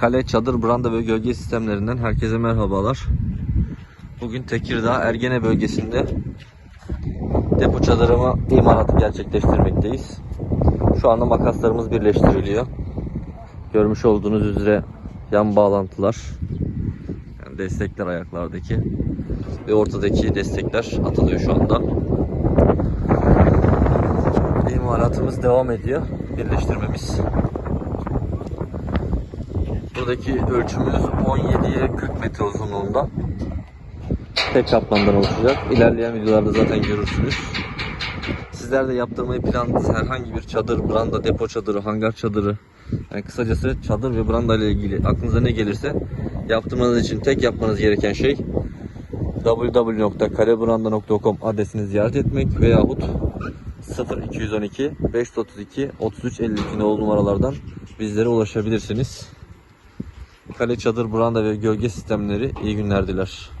Kale, çadır, branda ve gölge sistemlerinden herkese merhabalar. Bugün Tekirdağ Ergene bölgesinde depo çadırıma imalatı gerçekleştirmekteyiz. Şu anda makaslarımız birleştiriliyor. Görmüş olduğunuz üzere yan bağlantılar, yani destekler ayaklardaki ve ortadaki destekler atılıyor şu anda. İmalatımız devam ediyor. Birleştirmemiz. Buradaki ölçümüz 17'ye 40 metre uzunluğunda. Tek katmandan oluşacak. İlerleyen videolarda zaten görürsünüz. Sizler de yaptırmayı planladığınız herhangi bir çadır, branda, depo çadırı, hangar çadırı, yani kısacası çadır ve branda ile ilgili aklınıza ne gelirse yaptırmanız için tek yapmanız gereken şey www.kalebranda.com adresini ziyaret etmek veyahut 0212 532 33 52 nolu numaralardan bizlere ulaşabilirsiniz. Kale çadır, branda ve gölge sistemleri iyi günler diler.